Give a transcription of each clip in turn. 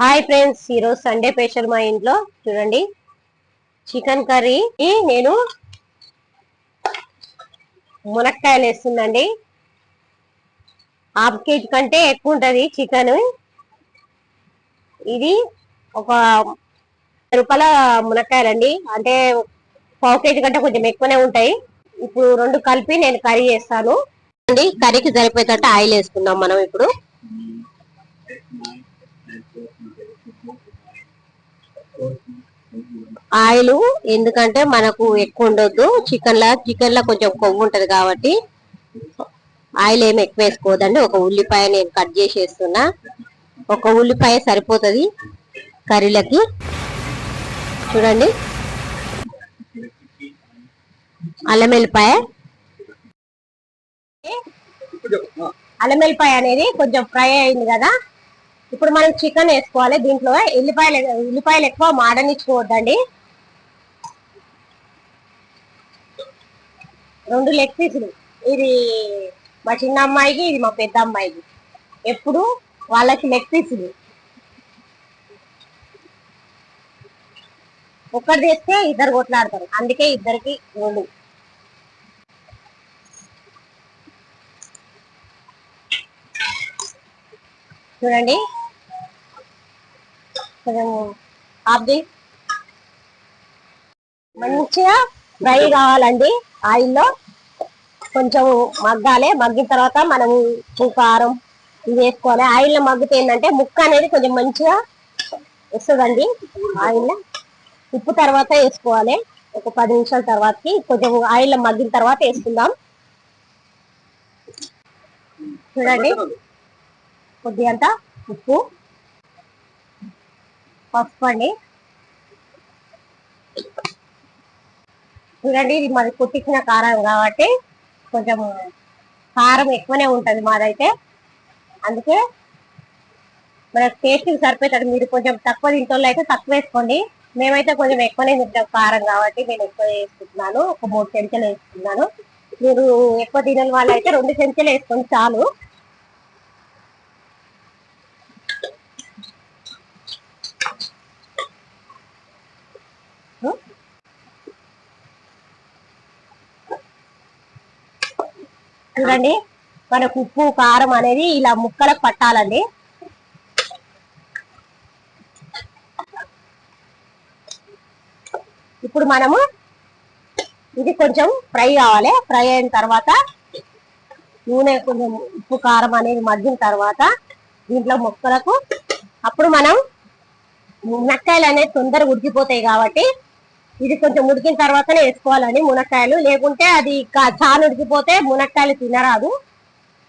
Hi friends ఈరోజు Sunday special మా ఇంట్లో. చూడండి. చికెన్ కర్రీ నేను మునక్కాయలు వేస్తుందండి. హాఫ్ కేజీ కంటే ఎక్కువ ఉంటుంది చికెన్ ఇది ఒక రూపాయల మునక్కాయలండి. అంటే పావు కేజీ కంటే కొంచెం ఎక్కువనే ఉంటాయి. ఇప్పుడు రెండు కలిపి నేను కర్రీ చేస్తాను. అండి కర్రీకి సరిపోయేటట్టు ఆయిల్ వేసుకుందాం మనం ఇప్పుడు. ఆయిల్ ఎందుకంటే మనకు ఎక్కువ ఉండొద్దు. చికెన్ లా చికెన్ లా కొంచెం కొవ్వు ఉంటది కాబట్టి ఆయిల్ ఏమి ఎక్కువ వేసుకోవద్దండి. ఒక ఉల్లిపాయ నేను కట్ చేసి వేస్తున్నా ఒక ఉల్లిపాయ సరిపోతుంది కర్రీలకి. చూడండి. అల్లం వెల్లిపాయ. అల్లం వెల్లిపాయ అనేది కొంచెం ఫ్రై అయింది కదా. ఇప్పుడు మనం చికెన్ వేసుకోవాలి. దీంట్లో ఎల్లిపాయలు ఉల్లిపాయలు ఎక్కువ మాడనిచ్చుకోవద్దండి. రెండు లెగ్ పీసులు ఇది మా చిన్న అమ్మాయికి ఇది మా పెద్ద అమ్మాయికి. ఎప్పుడు వాళ్ళకి లెగ్ పీసులు ఒక్కటి తెస్తే ఇద్దరు కొట్లాడతారు. అందుకే ఇద్దరికి రెండు. చూడండి. కొంచెం మంచిగా ఫ్రై కావాలండి ఆయిల్లో. కొంచెం మగ్గాలి మగ్గిన తర్వాత మనము ఉప్పు కారం ఇది వేసుకోవాలి. ఆయిల్లో మగ్గితే ఏంటంటే ముక్క అనేది కొంచెం మంచిగా వస్తుందండి ఆయిల్లో. ఉప్పు తర్వాత వేసుకోవాలి ఒక పది నిమిషాల తర్వాతకి. కొంచెం ఆయిల్లో మగ్గిన తర్వాత వేసుకుందాం. చూడండి. కొద్దిగంత ఉప్పు. పసుపు అండి చూడండి ఇది మరి కుట్టించిన కారం కాబట్టి కొంచెం కారం ఎక్కువనే ఉంటుంది మాదైతే. అందుకే మన టేస్ట్ సరిపోతుంది మీరు కొంచెం తక్కువ తింటోళ్ళు అయితే తక్కువ వేసుకోండి. మేమైతే కొంచెం ఎక్కువనే తింటాం కారం కాబట్టి నేను ఎక్కువ వేసుకుంటున్నాను. ఒక మూడు చెంచాలు వేసుకున్నాను మీరు ఎక్కువ తినని వాళ్ళు అయితే రెండు చెంచాలు వేసుకోండి చాలు. చూడండి. మనకు ఉప్పు కారం అనేది ఇలా ముక్కలకు పట్టాలండి. ఇప్పుడు మనము ఇది కొంచెం ఫ్రై కావాలి. ఫ్రై అయిన తర్వాత నూనె కొంచెం ఉప్పు కారం అనేది మగ్గిన తర్వాత దీంట్లో ముక్కలకు అప్పుడు మనం మునక్కాయలు అనేది తొందరగా ఉడికిపోతాయి కాబట్టి ఇది కొంచెం ఉడికిన తర్వాతనే వేసుకోవాలండి మునక్కాయలు. లేకుంటే అది కా- చాలా ఉడికిపోతే మునక్కాయలు తినరాదు.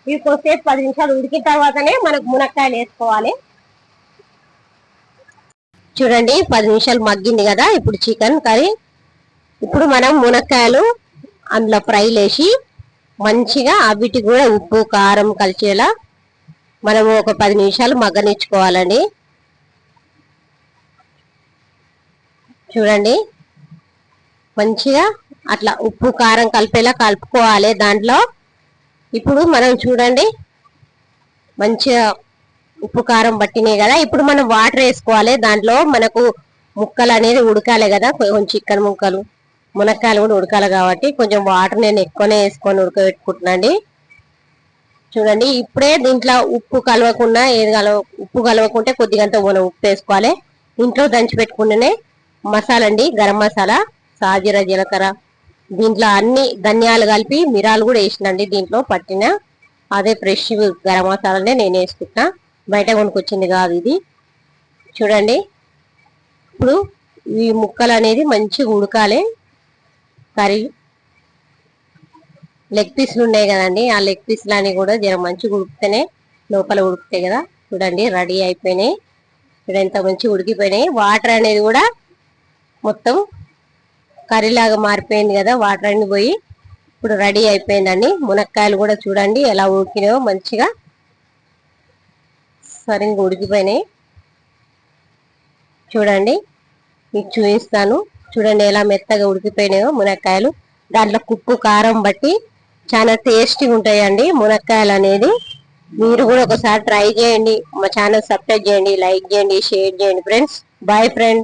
ఇవి కొద్దిసేపు పది నిమిషాలు ఉడికిన తర్వాతనే మనకు మునక్కాయలు వేసుకోవాలి. చూడండి పది నిమిషాలు మగ్గింది కదా ఇప్పుడు చికెన్ కర్రీ. ఇప్పుడు మనం మునక్కాయలు అందులో ఫ్రై లేసి మంచిగా అవిటి కూడా ఉప్పు కారం కలిసేలా మనము ఒక పది నిమిషాలు మగ్గనిచ్చుకోవాలండి. చూడండి మంచిగా అట్లా ఉప్పు కారం కలిపేలా కలుపుకోవాలి దాంట్లో. ఇప్పుడు మనం చూడండి మంచిగా ఉప్పు కారం పట్టినాయి కదా. ఇప్పుడు మనం వాటర్ వేసుకోవాలి. దాంట్లో మనకు ముక్కలు అనేది ఉడకాలి కదా. కొంచెం చికెన్ ముక్కలు మునక్కాయలు కూడా ఉడకాలి కాబట్టి కొంచెం వాటర్ నేను ఎక్కువనే వేసుకొని ఉడకబెట్టుకుంటున్నాండి. చూడండి ఇప్పుడే దీంట్లో ఉప్పు కలవకుండా ఏది కలవ ఉప్పు కలవకుంటే కొద్దిగంత మనం ఉప్పు వేసుకోవాలి. ఇంట్లో దంచి పెట్టుకుంటేనే మసాలా అండి గరం మసాలా. సాజీర జీలకర్ర దీంట్లో అన్ని ధనియాలు కలిపి మిరాలు కూడా వేసినండి దీంట్లో. పట్టిన అదే ఫ్రెష్ గరం మసాలానే నేను వేసుకుంటున్నా. బయట కొనుక్కొచ్చింది కాదు ఇది. చూడండి. ఇప్పుడు ఈ ముక్కలు అనేది మంచిగా ఉడకాలి. కర్రీ లెగ్ పీసులు ఉన్నాయి కదండి ఆ లెగ్ పీసులు అని కూడా జర మంచిగా ఉడికితేనే లోపల ఉడుకుతాయి కదా. చూడండి రెడీ అయిపోయినాయి. చూడండి ఎంత మంచిగా ఉడికిపోయినాయి. వాటర్ అనేది కూడా మొత్తం కర్రీ లాగా మారిపోయింది కదా వాటర్ అన్ని పోయి ఇప్పుడు రెడీ అయిపోయిందండి. మునక్కాయలు కూడా చూడండి ఎలా ఉడికినాయో మంచిగా. సరిగ్గా ఉడికిపోయినాయి. చూడండి మీకు చూపిస్తాను. చూడండి ఎలా మెత్తగా ఉడికిపోయినాయో మునక్కాయలు. దాంట్లో కుప్పు కారం బట్టి చాలా టేస్టీగా ఉంటాయండి మునక్కాయలు అనేది. మీరు కూడా ఒకసారి ట్రై చేయండి. మా ఛానల్ సబ్స్క్రైబ్ చేయండి లైక్ చేయండి షేర్ చేయండి ఫ్రెండ్స్ బాయ్ ఫ్రెండ్